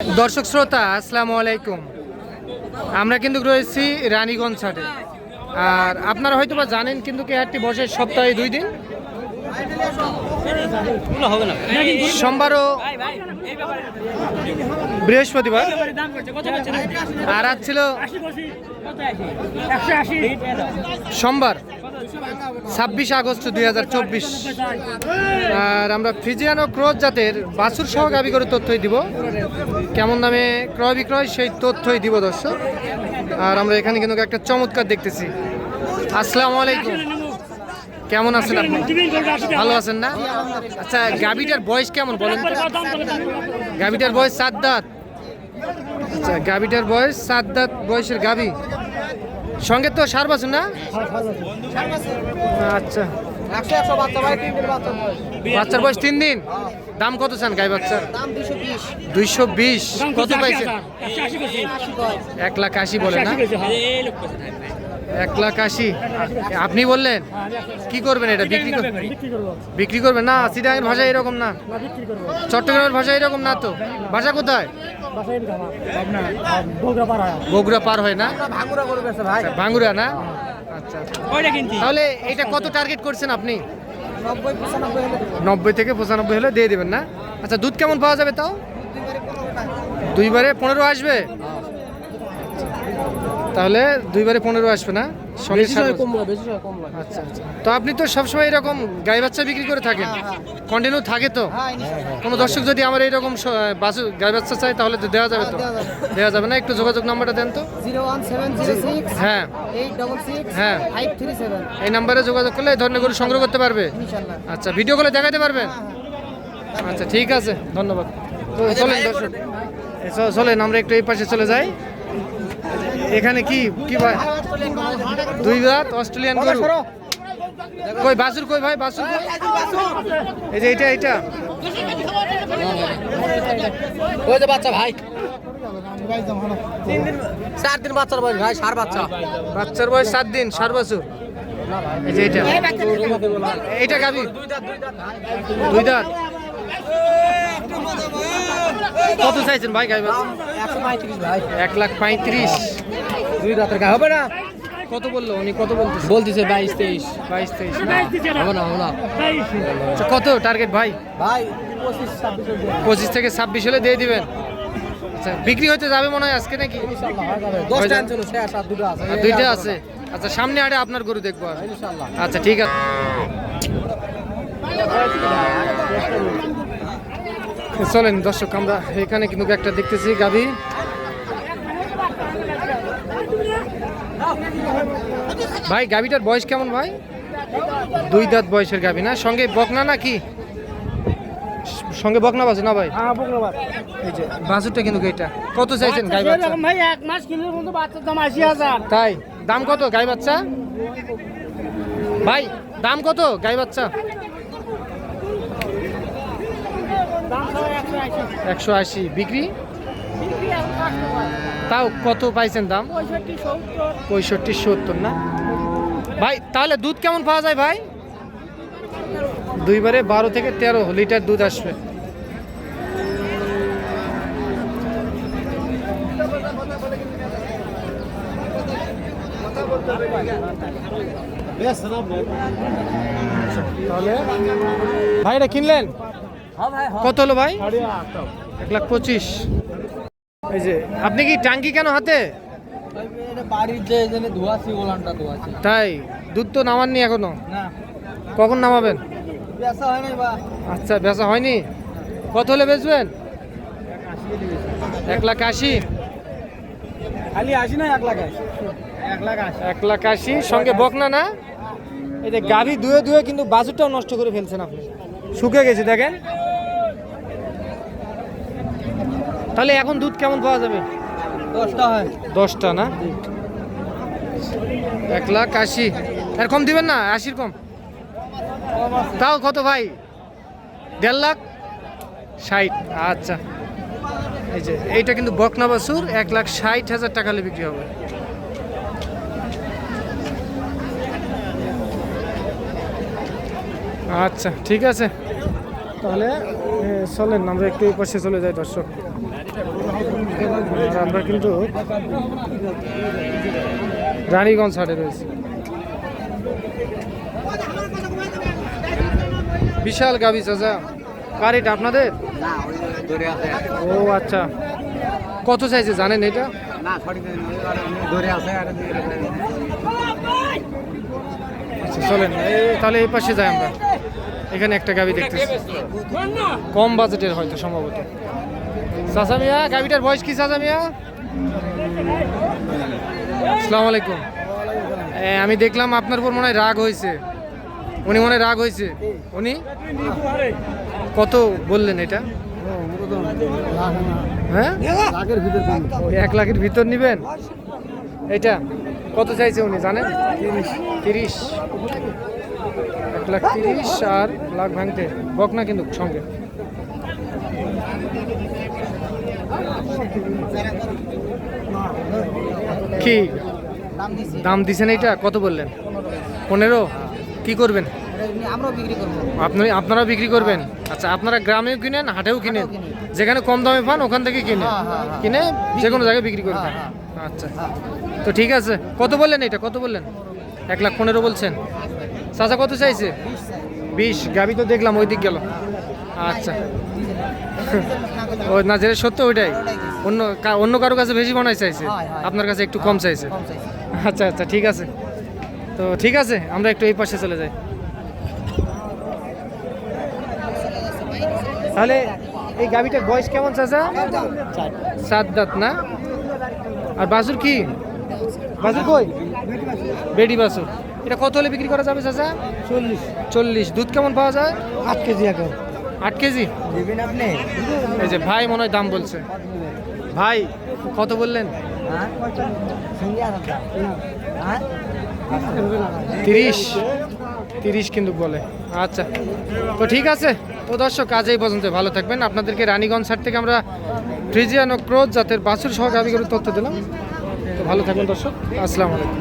দর্শক শ্রোতা আসসালামু আলাইকুম। আমরা কিন্তু রয়েছি রানীগঞ্জ হাটে আর আপনারা হয়তো বা জানেন কিন্তু কি হাটটি বসে সপ্তাহে দুই দিন। সোমবার ও বৃহস্পতিবার। আর আজ ছিল সোমবার। ছাব্বিশে আগস্ট দুই হাজার চব্বিশ। আর আমরা ফ্রিজিয়ান ক্রোজ জাতের বাছুর সহ গাবি করে তথ্যই দিব। কেমন দামে ক্রয় বিক্রয় সেই তথ্যই দিব দর্শক। আর আমরা এখানে কিন্তু একটা চমৎকার দেখতেছি। আসসালামু আলাইকুম। কেমন আছেন ভালো আছেন না? আচ্ছা গাবিটার বয়স কেমন বলেন? গাবিটার বয়স সাত দাঁত আচ্ছা গাবিটার বয়স সাত দাঁত বয়সের গাবি। সঙ্গে তো সার বাছুর না? আচ্ছা। বাচ্চার বয়স তিন দিন? দাম কত চান গাই বাচ্চার? দুইশো বিশ। কত পাইছে এক লাখ আশি বলে না? এক লাখ আশি। আপনি বললেন কি করবেন এটা? বিক্রি কর- বিক্রি করবেন? না সিটাঙের ভাষা এরকম না। চট্টগ্রামের ভাষা এরকম না তো? ভাষা কোথায়? বগুড়া পার হয় না? ভাঙ্গুরা না? আচ্ছা তাহলে এটা কত টার্গেট করছেন আপনি? নব্বই থেকে পঁচানব্বই হলে দিয়ে দেবেন না? আচ্ছা দুধ কেমন পাওয়া যাবে তাও? দুইবারে পনেরো আসবে? তাহলে দুইবারে পনেরো আসবে না? সঙ্গে আচ্ছা আচ্ছা। তো আপনি তো সবসময় এরকম গাই বাচ্চা বিক্রি করে থাকেন? কন্টিনিউ থাকে তো? হ্যাঁ কোনো দর্শক যদি আমার এইরকম গাই বাচ্চা চাই তাহলে তো দেওয়া যাবে তো? হ্যাঁ, দেওয়া যাবে। না? একটু যোগাযোগ নাম্বারটা দেন তো। হ্যাঁ। হ্যাঁ। এই নাম্বারে যোগাযোগ করলে এই ধরনের গরু সংগ্রহ করতে পারবে? আচ্ছা ভিডিও করে দেখাতে পারবেন? আচ্ছা ঠিক আছে। ধন্যবাদ। তো চলেন দর্শক। চলেন আমরা একটু এই পাশে চলে যাই। এখানে কি কি ভাই? দুই রাত অস্ট্রেলিয়ান গরু। কই বাসুর কই ভাই বাসুর এই যে এটা এটা ওই যে বাচ্চা ভাই। চার দিন বাচ্চার বয়স ভাই সার বাচ্চা। বাচ্চার বয়স সাত দিন সার বছর। এই যে এটা এইটা গাবি দুই দাঁত। কত চাইছেন ভাই গাই এক লাখ পঁয়ত্রিশ। দুই রাতের গা হবে না? কত বলল? উনি কত বলতেছে? বলতেছে বাইশ তেইশ। বাইশ তেইশ হবে না হবে না। আচ্ছা, কত টার্গেট ভাই? ভাই পঁচিশ থেকে ছাব্বিশ হলে দিয়ে দিবেন। আচ্ছা বিক্রি হতে যাবে মনে হয় আজকে নাকি? আর আর দুইটা আছে। আচ্ছা সামনে আড়ে আপনার গরু দেখব আচ্ছা ঠিক আছে। চলেন দর্শক আমরা এখানে কিন্তু একটা দেখতেছি গাভি। ভাই গাভিটার বয়স কেমন ভাই? দুই দাঁত বয়সের গাভি না? সঙ্গে বকনা নাকি সঙ্গে বকনা বাজে না ভাই? হ্যাঁ এই যে বাছুরটা কিন্তু এটা। কত চাইছেন গাই বাচ্চা ভাই এক মাস কিলোর মধ্যে বাচ্চার দাম আশি হাজার। তাই? দাম কত গাই বাচ্চা? ভাই দাম কত গাই বাচ্চা দাম সবাই একশো আশি। বিক্রি? তাও কত পাইছেন দাম? পঁয়ষট্টি সত্তর না? ভাই, তাহলে দুধ কেমন পাওয়া যায় ভাই? দুইবারে বারো থেকে তেরো লিটার দুধ আসবে। ভাই, এটা কিনলেন? কত হলো ভাই? এক লাখ পঁচিশ। এই যে আপনি কি টাঙ্কি কেন হাতে? তাই দুধ তো নামাননি এখনও? কখন নামাবেন? হয় আচ্ছা বেচা হয়নি? কত হলে বেচবেন? এক লাখ আশি। খালি আসি না এক লাখ আশি? এক লাখ আশি। আশি সঙ্গে বকনা না? এই যে গাভি ধুয়ে ধুয়ে কিন্তু বাজুটাও নষ্ট করে ফেলছেন আপনি। শুকে গেছে দেখেন। তাহলে এখন দুধ কেমন পাওয়া যাবে? দশটা হয়। দশটা না? এক লাখ আশি। আর কম দিবেন না? আশির কম? তাও কত ভাই? দেড় লাখ? ষাট। আচ্ছা। এই যে এইটা কিন্তু বকনা বাসুর এক লাখ ষাট হাজার টাকা হলে বিক্রি হবে। আচ্ছা ঠিক আছে। তাহলে চলেন আমরা একটু এই পাশে চলে যাই দর্শক। আমরা কিন্তু রানীগঞ্জ হাটে রয়েছি। বিশাল গাবি চাচা, কার এটা আপনাদের? ও আচ্ছা। কত চাইছে জানেন এটা? আচ্ছা চলেন তাহলে এই পাশে যাই আমরা। এখানে একটা গাবি দেখতেছি। কম বাজেটের হয়তো সম্ভবত। চাচা মিয়া বয়স কি চাচা মিয়া? আলাইকুম। আমি দেখলাম আপনার উপর মনে হয় রাগ হয়েছে। উনি মনে রাগ হয়েছে। উনি? কত বললেন এটা? হ্যাঁ? এক লাখের ভিতর নিবেন? এটা কত চাইছে উনি, জানেন? তিরিশ। এক লাখ তিরিশ আর লাখ ভাঙতে। বক না কিন্তু সঙ্গে। কি? দাম দিছি দাম দিছেন এইটা? কত বললেন? পনেরো? কি করবেন? আপনি আপনারা বিক্রি করবেন? আচ্ছা আপনারা গ্রামেও কিনেন হাটেও কিনেন? যেখানে কম দামে পান ওখান থেকে কিনে হ্যাঁ, হ্যাঁ, হ্যাঁ। কিনে যে কোনো জায়গায় বিক্রি করবেন আচ্ছা। তো ঠিক আছে। কত বললেন এটা কত বললেন? এক লাখ পনেরো বলছেন। চাচা কত চাইছে? বিশ। গাবি তো দেখলাম ওই দিক গেল। আচ্ছা। ও না যেটা সত্য ওইটাই। অন্য অন্য কারও কাছে বেশি হয় চাইছে? হয়, হয়। আপনার কাছে একটু কম চাইছে? আচ্ছা আচ্ছা ঠিক আছে। তো ঠিক আছে আমরা একটু এই পাশে চলে যাই। তাহলে এই গাবিটার বয়স কেমন চাচা? সাত দাঁত না? আর বাসুর কি? বাসুর কই? বেডি বাসুর এটা কত হলে বিক্রি করা যাবে চাচা? চল্লিশ। চল্লিশ। দুধ কেমন পাওয়া যায়? আট কেজি এখন আট কেজি? দিবেন আপনি? এই যে ভাই মনে হয় দাম বলছে। ভাই, কত বললেন? তিরিশ। তিরিশ কিন্তু বলে। আচ্ছা। তো ঠিক আছে। তো দর্শক কাজেই পর্যন্ত। ভালো থাকবেন। আপনাদেরকে রানীগঞ্জ সার থেকে আমরা ফ্রিজিয়ান ও ক্রোজ জাতের বাছুর সহ গাবিগুলোর তথ্য দিলাম। তো ভালো থাকবেন দর্শক। আসসালামু আলাইকুম।